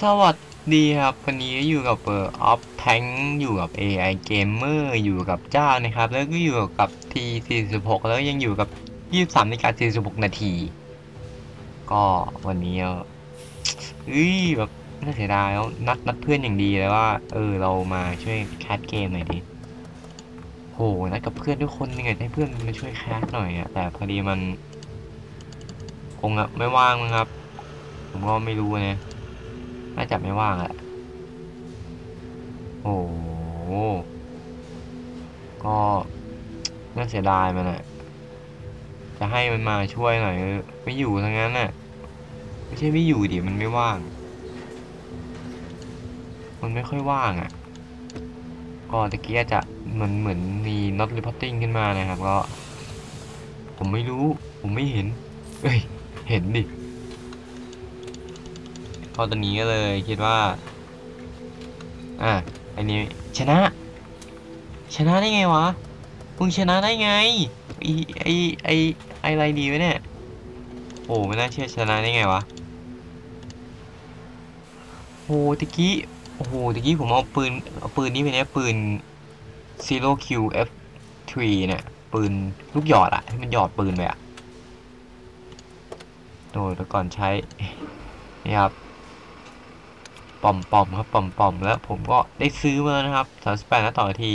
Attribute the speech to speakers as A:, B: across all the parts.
A: สวัสดีครับ วันนี้อยู่กับเอ่อออฟแทงอยู่กับ AI Gamer อยู่กับเจ้านะครับ แล้วก็อยู่กับ T46 แล้วยังอยู่กับ 23นาฬิกา46 นาที ก็วันนี้เอ้ยแบบน่าเสียดายแล้วนัดนัดเพื่อนอย่างดีเลยว่า เออเรามาช่วยแคสเกมหน่อยดิโหนัดกับเพื่อนทุกคนยังไงให้เพื่อนมาช่วยแคสหน่อยอะแต่พอดีมัน คงอะไม่ว่างมั้งครับ ผมก็ไม่รู้นะ น่าจะไม่ว่างแหละโอ้โหก็น่าเสียดายมันอะจะให้มันมาช่วยหน่อยไม่อยู่ทั้งนั้นน่ะ ไม่ใช่ไม่อยู่ดิมันไม่ว่าง มันไม่ค่อยว่างอะก็ตะกี้จะเหมือนเหมือนมี not reporting ขึ้นมานะครับก็ ผมไม่รู้ ผมไม่เห็น เอ้ย เห็นดิ พอตอนนี้ก็เลยคิดว่า อะอันนี้ชนะ ชนะได้ไงวะมึงชนะได้ไงไอไอไอไออะไรดีวะเนี่ยโอ้ไม่น่าเชื่อชนะได้ไงวะโอ้ตะกี้โอ้โหตะกี้ผมเอาปืนเอาปืนนี้ไปเนี่ยปืน Zero Q F3 เนี่ยปืนลูกหยอดอะที่มันหยอดปืนไปอะโดยแต่ก่อนใช้นี่ครับ ปอมปอมครับปอมปอมแล้วผมก็ได้ซื้อมาแล้วนะครับ38นัดต่อนาที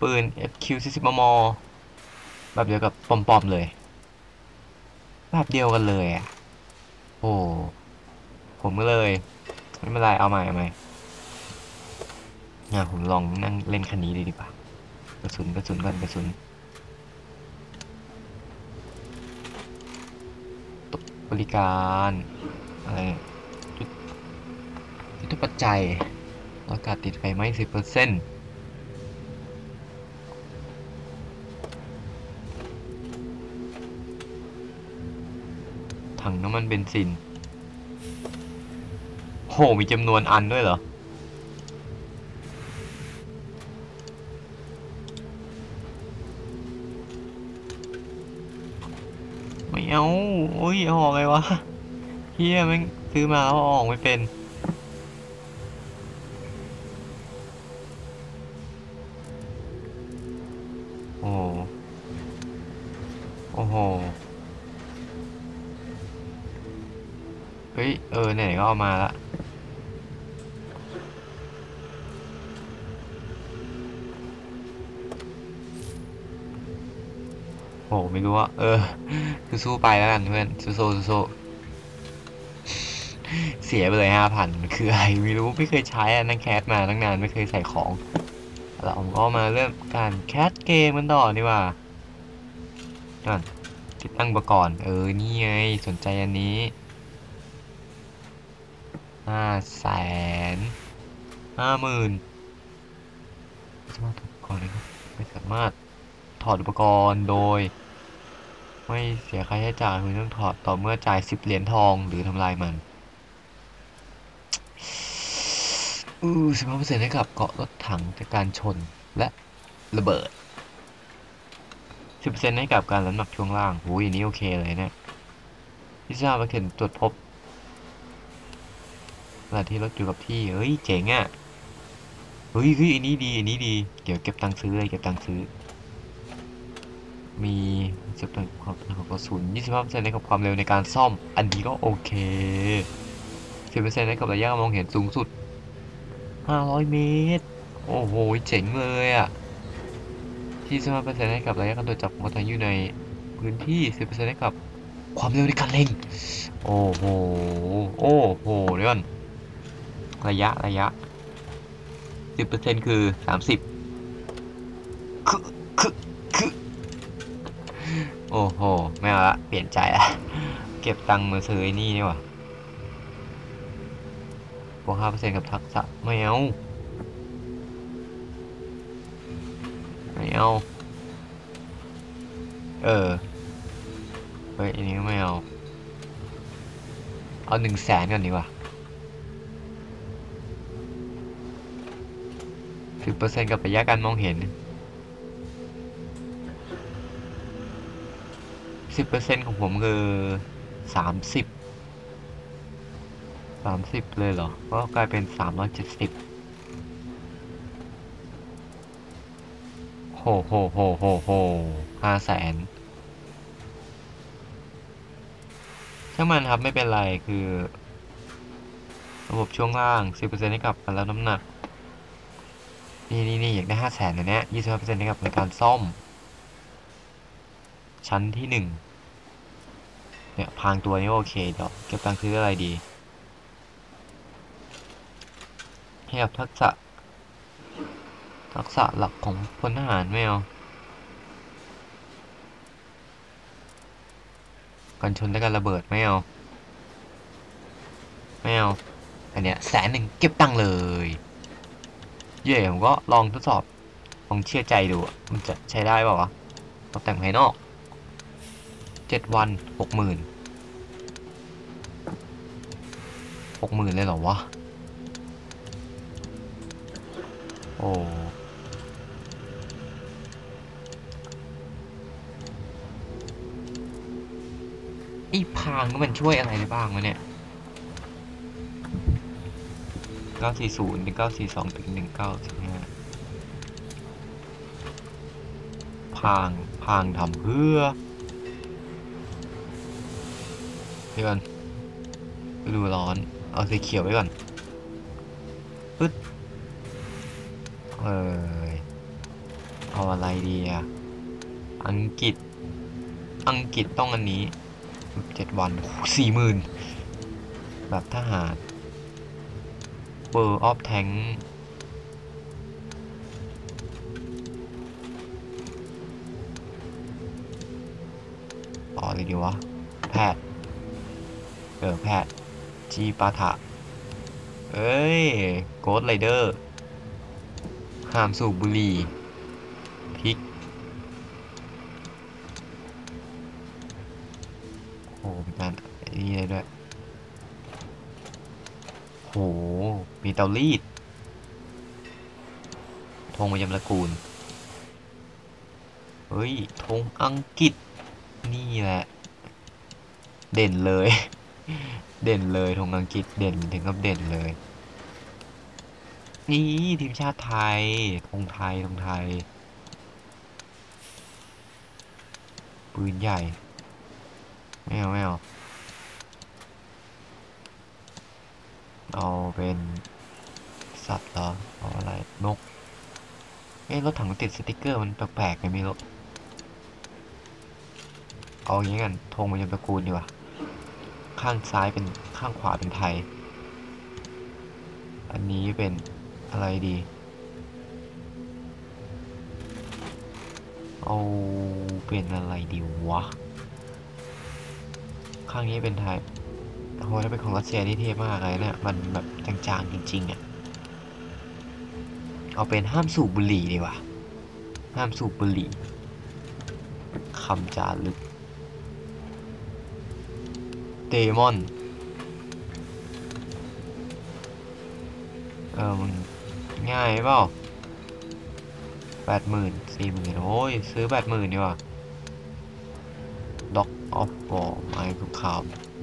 A: ปืน FQ 40มมแบบเดียวกับปอมปอมเลย แบบเดียวกันเลยอะโอ้ผมก็เลย ไม่เป็นไรเอาใหม่เอาใหม่เนี่ยผมลองนั่งเล่นคันนี้ดูดีกว่ากระสุนกระสุนก่อนกระสุนตบบริการอะไร เนี่ยยุทปัจจัยอากาศติดไฟไหม้สิบเปอร์เซ็นต์ถังน้ำมันเบนซิน โห มีจำนวนอันด้วยเหรอ ไม่เอา โอ้ยออกไงวะเฮียแม่งซื้อมาแล้วเอาออกไม่เป็น เฮ้ย เออไหนๆก็เอามาละโอ้ไม่รู้ว่าเออคือสู้ไปแล้วกันเพื่อนสู้สู้สู้เสียไปเลยห้าพันคืออะไรไม่รู้ไม่เคยใช้อะนั่งแคสมาตั้งนานไม่เคยใส่ของเราก็มาเริ่มการแคสเกมกันต่อดีกว่าก่อนติดตั้งอุปกรณ์เออ นี่ไง สนใจอันนี้ ห้าแสนห้าหมื่นสามารถถอดอุปกรณ์เลยครับไม่สามารถถอดอุปกรณ์โดย ไม่เสียค่าใช้จ่ายคุณต้องถอดต่อเมื่อจ่ายสิบเหรียญทองหรือทำลายมันอือสิบห้าเปอร์เซ็นต์ให้กับเกาะรถถังจากการชนและระเบิดสิบเปอร์เซ็นต์ให้กับการลันหมักช่วงล่างโอ้ยอันนี้โอเคเลยเนี่ยพิซซ่ามาเข็นตรวจพบ ณะที่รถอยู่กับที่เฮ้ยเจ๋งอะเฮ้ยเฮ้ยอันนี้ดี อันนี้ดี เดี๋ยวเก็บตังค์ซื้อเลยเก็บตังค์ซื้อ มีสิบตังค์ความของกระสุนยี่สิบห้าเปอร์เซ็นต์ให้กับความเร็วในการซ่อม อันนี้ก็โอเคสิบเปอร์เซ็นต์ให้กับระยะมองเห็นสูงสุดห้าร้อยเมตร โอ้โห เจ๋งเลยอะที่สิบห้าเปอร์เซ็นต์ให้กับระยะการตรวจจับมอเตอร์อยู่ในพื้นที่สิบเปอร์เซ็นต์ให้กับความเร็วในการเล็งโอ้โห โอ้โหเดี๋ยวก่อน ระยะระยะสิบเปอร์เซ็นต์คือสามสิบคือคือคือโอ้โห ไม่เอาละเปลี่ยนใจละเก็บตังค์มาซื้อไอ้นี่ดีกว่าบวกห้าเปอร์เซ็นต์กับทักษะไม่เอาไม่เอา เออ เฮ้ย อันนี้ก็ไม่เอา เอาหนึ่งแสนก่อนดีกว่า สิบเปอร์เซ็นต์กับระยะการมองเห็นสิบเปอร์เซ็นต์ของผมคือสามสิบสามสิบเลยเหรอ ก็กลายเป็นสามร้อยเจ็ดสิบโหโหโหโหโหห้าแสนช่างมันครับไม่เป็นไรคือ ระบบช่วงล่างสิบเปอร์เซ็นต์ให้กับการรับน้ำหนัก นี่นี่นี่อยากได้ห้าแสนนะเนี้ยยี่สิบเปอร์เซ็นต์ให้กับในการซ่อม ชั้นที่หนึ่งเนี่ยพางตัวนี้โอเคเดี๋ยวเก็บตังค์ซื้ออะไรดีให้กับทักษะ ทักษะหลักของพลทหารไม่เอากันชนและการระเบิดไม่เอาไม่เอาอันเนี้ยแสนหนึ่งเก็บตังค์เลย เย่ผมก็ลองทดสอบลองเชื่อใจดูมันจะใช้ได้เปล่าวะตกแต่งภายนอกเจ็ดวันหกหมื่นหกหมื่นเลยเหรอวะ โอ้ไอีพางก็มันช่วยอะไรได้บ้างวะเนี่ย 940 1942ถึง1945พางพางทำเพื่อเดี๋ยวก่อนดูร้อน เอาสีเขียวไว้ก่อนปึ๊ดเอ้ยเอาอะไรดีอะอังกฤษ อังกฤษต้องอันนี้เจ็ดวันสี่หมื่นแบบทหาร World of Tank ต่อเลยดีวะ แพทย์เออแพทย์จีปาถะ เอ้ย โกดไรเดอร์ห้ามสูบบุหรี่ มีเตารีดธงประจำตระกูล เฮ้ยธงอังกฤษ นี่แหละ เด่นเลย เด่นเลยธงอังกฤษเด่นถึงกับเด่นเลย นี่ทีมชาติไทยธงไทยธงไทย ปืนใหญ่ ไม่เอาไม่เอาเอาเป็น สัตว์เหรอเอาอะไร นก เอ้รถถังติดสติกเกอร์มันแปลกๆไงไม่รู้เอาอย่างนี้กันธงมันยังตระกูลดีกว่า ข้างซ้ายเป็นข้างขวาเป็นไทย อันนี้เป็นอะไรดี เอาเป็นอะไรดีวะ ข้างนี้เป็นไทยโอ้โหถ้าเป็นของรัสเซียนี่เท่มากเลยเนี่ย มันแบบจางๆจริงๆอะ เอาเป็นห้ามสูบบุหรี่ดีกว่าห้ามสูบบุหรี่คำจารึกเดมอนเออมันง่ายเปล่าแปดหมื่นสี่หมื่นโอ้ย ซื้อแปดหมื่นดีกว่าด็อกออฟบอลไม้ทุกคำ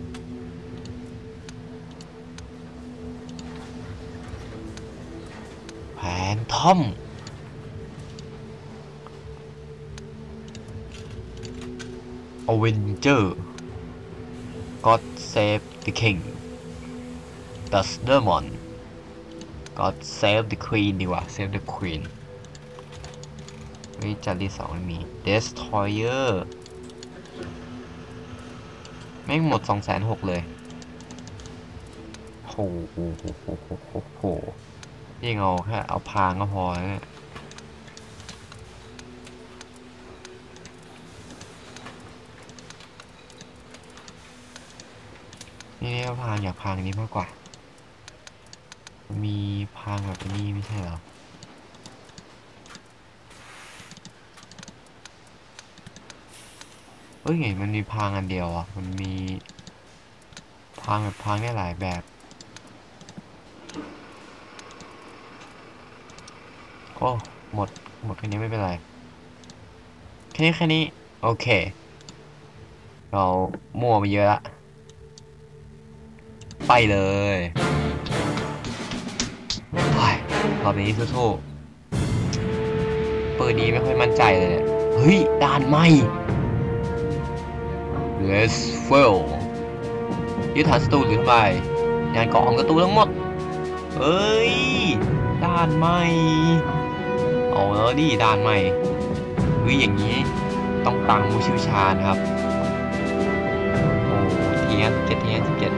A: นทอมอเวนเจอร์ God save the king Thus Demon God save the queen ดีกว่า save the queen เฮ้ยจารีสองไม่มี Destroyer แม่งหมดสองแสนหกเลยโหโหโหโหโหโห ยิ่งเอาแค่เอาพางก็พอแล้วเนี่ยนี่นี่เอาพางอยากพางนี้มากกว่า มีพางแบบนี้ไม่ใช่หรอเอ้ยไงมันมีพางอันเดียวอะ มันมีพางแบบพางได้หลายแบบ อ้หมด หมดแค่นี้ไม่เป็นไร แค่นี้แค่นี้ โอเค เรามั่วไปเยอะละ ไปเลยโอ้ยรอบนี้สู้ๆเปิดดีไม่ค่อยมั่นใจเลยเนี่ยเฮ้ยด่านใหม่ Let's fail ยึดฐานศัตรูหรือทำไมงานกองศัตรูทั้งหมด เฮ้ยด่านใหม่ แล้วดิด่านใหม่เฮ้ยอย่างนี้ต้องตังผู้เชี่ยวชาญครับ โอ้เทียนเจ็ดเทียนสิบเจ็ด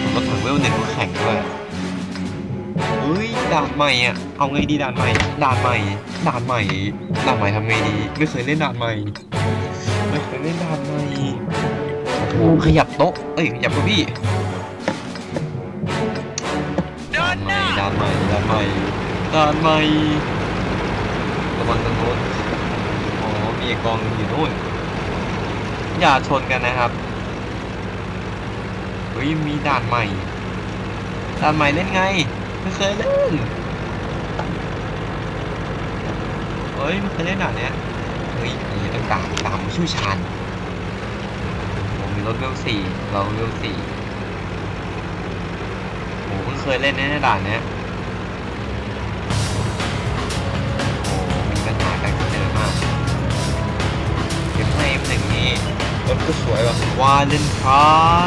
A: ผมรถถังเวลหนึ่งก็แข่งด้วยเฮ้ยด่านใหม่อะ เอาไงดีด่านใหม่ด่านใหม่ด่านใหม่ด่านใหม่ทำไงดี ไม่เคยเล่นด่านใหม่ไม่เคยเล่นด่านใหม่โอ้โหขยับโต๊ะเอ้ยขยับเก้าอี้ด่านใหม่ด่านใหม่ด่านใหม่ ด่านใหม่ระวังตรงโน้นอ๋อมีไอ้กองอยู่โน่น อย่าชนกันนะครับเฮ้ยมีด่านใหม่ ด่านใหม่เล่นไง ไม่เคยเล่นเฮ้ยไม่เคยเล่นด่านเนี้ยเฮ้ยอันนี้ต้องตามตามผู้เชี่ยวชาญผมมีรถเวลสี่เราเวลสี่โหเพิ่งเคยเล่นแน่ๆด่านเนี้ย ก็สวยแบบวาเลนไท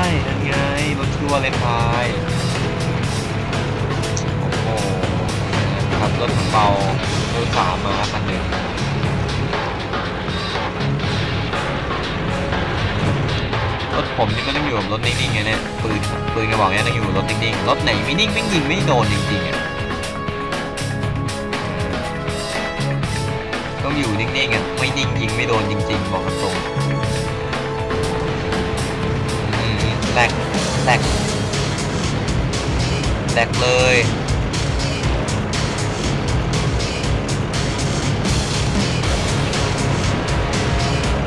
A: น์นั่นไงรถชื่อวาเลนไทน์โอ้โหนะครับรถของเบารถสามมาคันหนึ่งรถผมนี่มันต้องอยู่กับรถนิ่งๆไงเนี่ยปืนปืนกระบอกเนี้ยต้องอยู่รถนิ่งๆรถไหนไม่นิ่งไม่ยิงไม่โดนจริงๆอะต้องอยู่นิ่งๆอะไม่นิ่งยิงไม่โดนจริง ๆ บอกตรง แหลกแหลกเลย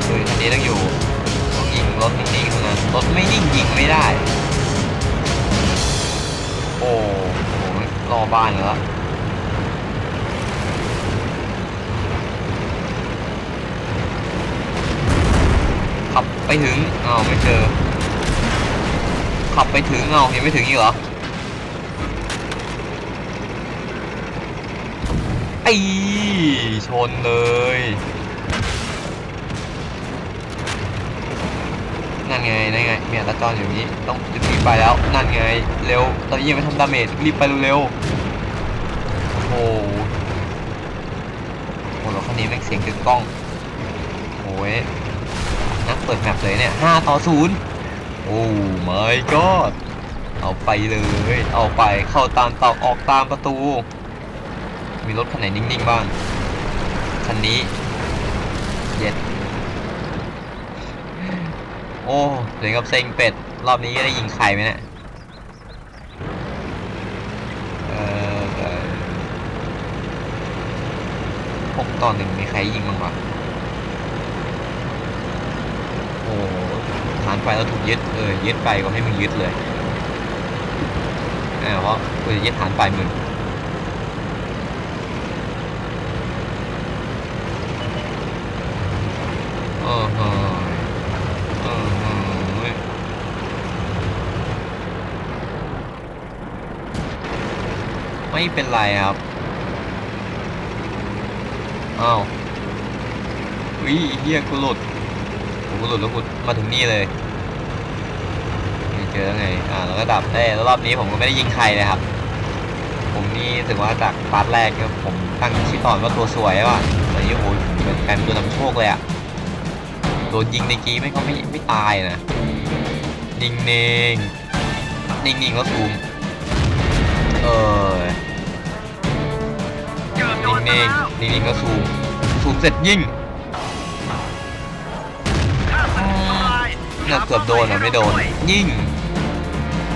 A: คือคันนี้ต้องอยู่ต้องยิงรถนิ่งๆเท่านั้นรถไม่นิ่งยิงไม่ได้ โอ้โหรอบ้านแล้วขับไปถึงอ้าวไม่เจอ ขับไปถึงเอาวยังไม่ถึงอีกเหรอไอ้ชนเลยนั่นไงนั่นไงเมียตาจอนอยู่นี้ต้องจะรีบไปแล้วนั่นไงเร็วตอนนี้ยังไม่ทำดาเมจรีบไปเร็วโอ้โหโอ้โหรถคันนี้แม่งเสียงกึกก้องโอ้ยนักเปิดแมปเลยเนี่ยห้าต่อศูนย์ โอ้ my god เอาไปเลย เอาไปเข้าตามตอกออกตามประตู มีรถคันไหนนิ่งๆบ้าง คันนี้ เย็ด โอ้เดี๋ยวกับเซ็งเป็ด รอบนี้ได้ยิงใครไหมเนี่ยหกต่อหนึ่งมีใครยิงบ้างวะโอ้ ฐานไฟเราถูกยึดเออยึดไปก็ให้มึงยึดเลยอ่าเพราะกูจะยึดฐานไฟมึงเออเอเออเออไม่เป็นไรครับอ้าววิเฮียกูหลุด ก็หลุดแล้วกูมาถึงนี่เลยเจอไง อ่าแล้วก็ดับได้แล้วรอบนี้ผมก็ไม่ได้ยิงใครเลยครับ ผมนี่ถือว่าจากพาร์ทแรกก็ผมตั้งชื่อตอนว่าตัวสวยว่ะแต่ยี่โอ้ยเป็นแฟนตัวนำโชคเลยอะโดนยิงในกี้ไม่ก็ไม่ไม่ตายนะนิ่งเน่งนิ่งนิ่งๆแล้วซูม เออนิ่งเน่งนิ่งนิ่งๆแล้วซูมซูมเสร็จยิง เน่าเกือบโดนอะไม่โดน ยิ่ง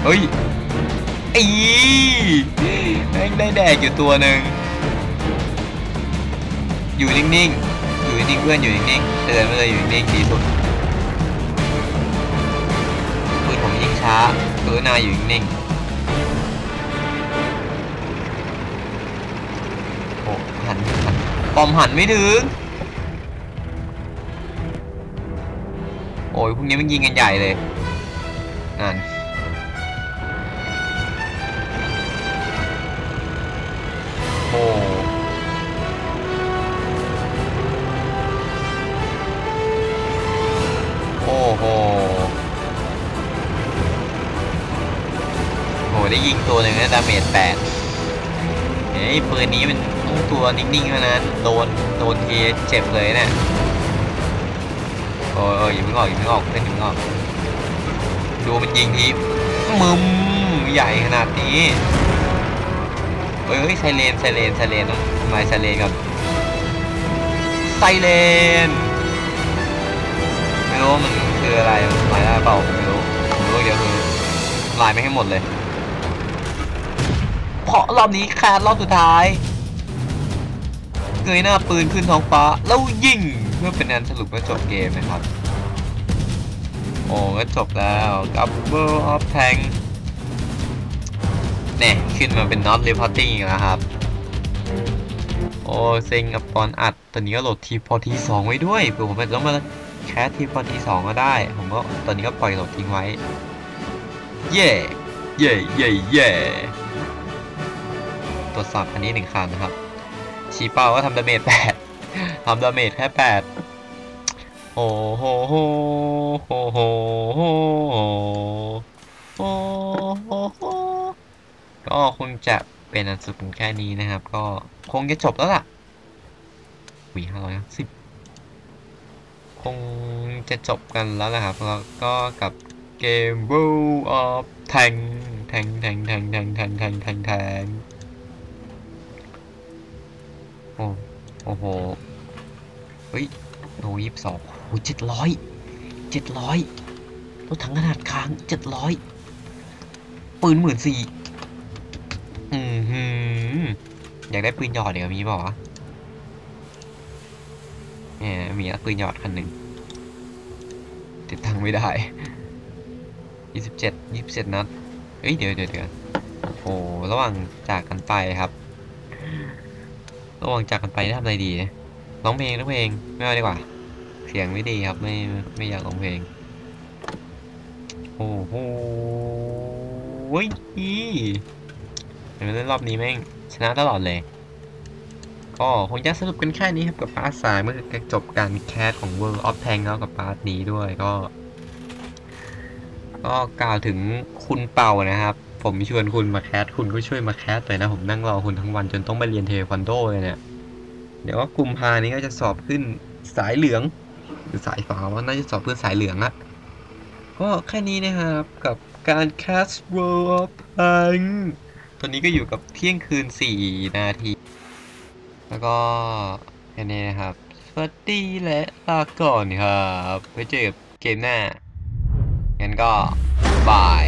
A: เฮ้ยอีแม่งได้แดกอยู่ตัวหนึ่ง อยู่นิ่งๆ อยู่นิ่งเพื่อนอยู่นิ่งๆ เตือนไปเลยอยู่นิ่งดีสุดปืนผมยิงช้าเออนาอยู่นิ่งโอ้หันหันปอมหันไม่ถึง พวกนี้มันยิงกันใหญ่เลยนั่นโอ้โอ้โหโหได้ยิงตัวหนึ่งนะดาเมจแปดเฮ้ยปืนนี้มันตัวนิ่งๆเท่นะโดนโดนทีเจ็บเลยเนะี่ย โอ้ยอย่าเพิ่งออกอย่าเพิ่งออกเล่นอย่าเพิ่งออกดูมันยิงทีมึมใหญ่ขนาดนี้เฮ้ยไซเรนไซเรนไซเรนต้องทำลายไซเรนก่อนไซเรนไม่รู้มันคืออะไรมันทำลายได้เปล่าไม่รู้ผมรู้เดียวคือลายไม่ให้หมดเลยเพราะรอบนี้แคสรอบสุดท้ายเงยหน้าปืนขึ้นท้องฟ้าแล้วยิง เพื่อเป็นอันสรุปว่าจบเกมนะครับ โอ้ก็จบแล้วกับ World of Tank เนี่ยขึ้นมาเป็น not reporting อีกแล้วครับ โอ้เซ็งกับตอนอัด ตอนนี้ก็โหลดทีพอทีสองไว้ด้วยเผื่อผมจะต้องมาแคสทีพอทีสองก็ได้ ผมก็ตอนนี้ก็ปล่อยโหลดทิ้งไว้ เย่เย่เย่เย่ตรวจสอบอันนี้หนึ่งคันนะครับ ชี้เป้าว่าทำดาเมจแปด ทำดาเมจแค่แปดโอ้โหโหโหโหโหโหโหโหก็คงจะเป็นอันสุดแค่นี้นะครับ ก็คงจะจบแล้วล่ะวีห้าร้อยสิบคงจะจบกันแล้วนะครับ แล้วก็กับเกม World of Tank Tank Tank Tank Tank Tank Tank Tank Tank โอ้โอ้โห เฮ้ยโอ้ยี่สิบสองโอ้เจ็ดร้อยเจ็ดร้อยรถถังขนาดค้างเจ็ดร้อยปืนหมื่นสี่อือหืออยากได้ปืนหยอดเดี๋ยวมีเปล่าวะเนี่ยมีปืนหยอดคันหนึ่งติดตังไม่ได้ยี่สิบเจ็ดยี่สิบเจ็ดนัดเฮ้ยเดี๋ยวเดี๋ยวเดี๋ยวโอ้ระหว่างจากกันไปครับ ระหว่างจากกันไปทำอะไรดีเนะ ร้องเพลงร้องเพลงไม่เอาดีกว่า เสียงไม่ดีครับไม่ไม่อยากร้องเพลง โอ้โหเว้ยดี๋ยวเล่นรอบนี้แม่งชนะตลอดเลย ก็คงจะสรุปกันแค่นี้ครับกับพาร์ทสายเมื่อจบการแคสของ World of Tank แล้วกับพาร์ทนี้ด้วยก็ ก็กล่าวถึงคุณเป่านะครับ ผมชวนคุณมาแคสคุณก็ช่วยมาแคสเลยนะ ผมนั่งรอคุณทั้งวันจนต้องไปเรียนเทควันโดเลยเนี่ย เดี๋ยวว่ากุมภานี้ก็จะสอบขึ้นสายเหลืองหรือสายฟ้าว่าน่าจะสอบขึ้นสายเหลืองอะก็แค่นี้นะครับกับการแคส World of Tank ตอนนี้ก็อยู่กับเที่ยงคืน 4 นาที แล้วก็แค่นี้นะครับ สวัสดีและลาก่อนครับไว้เจอกับเกมหน้า งั้นก็บาย